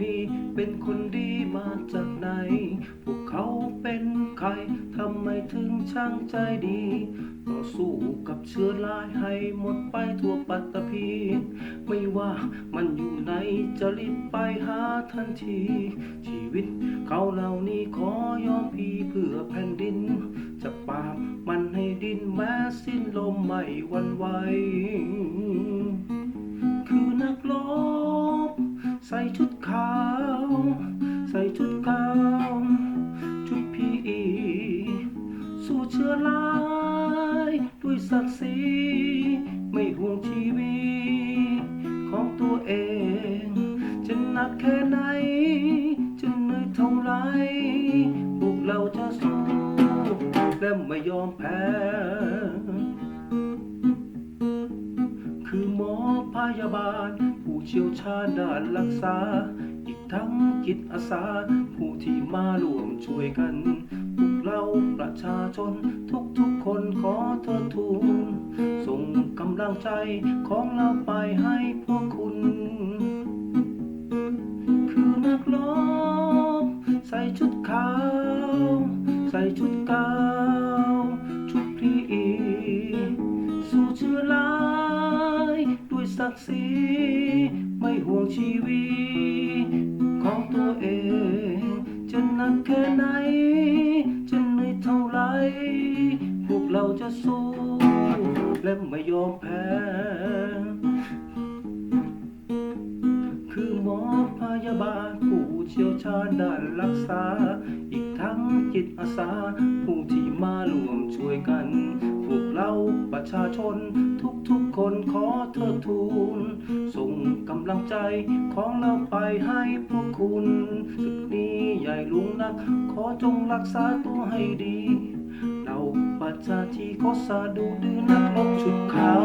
นี้เป็นคนดีมาจากไหน พวกเขาเป็นใคร ทำไมถึงช่างใจดี ต่อสู้กับเชื้อรายให้หมดไปทั่วปัตตภีไม่ว่ามันอยู่ไหนจะรีบไปหาทันที ชีวิตเขาเหล่านี้ขอยอมพีเพื่อแผ่นดิน จะปราบมันให้ดินแม้สิ้นลมไม่หวันไหว ส่ชุดขาว ใส่ชุดขาว ชุดพีอีสู้เชื้อร้าย ด้วยศักดิ์ศรีไม่ห่วงชีวิตของตัวเอง จะหนักแค่ไหน จะเหนื่อยเท่าไร พวกเราจะสู้และไม่ยอมแพ้คือหมอพยาบาล เชี่ยวชาญด้านรักษา อีกทั้งจิตอาสา ผู้ที่มาร่วมช่วยกัน พวกเราประชาชนทุกๆคนขอทิดทูนส่งกำลังใจของเราไปให้ผู้ ศักดิ์ศรีไม่ห่วงชีวิตของตัวเอง จะหนักแค่ไหน จะเหนื่อยเท่าไร พวกเราจะสู้ และไม่ยอมแพ้ คือหมอพยาบาลผู้เชี่ยวชาญด้านรักษา อีกทั้งจิตอาสา ผู้ที่มาร่วมช่วยกัน พวกเราประชาชนทุกๆ คนขอเทิดทูนส่งกำลังใจของเราไปให้พวกคุณศึกนี้ใหญ่ลุงนัก ขอจงรักษาตัวให้ดี เราประชาชีขอสาดูดือนักลบชุดขาว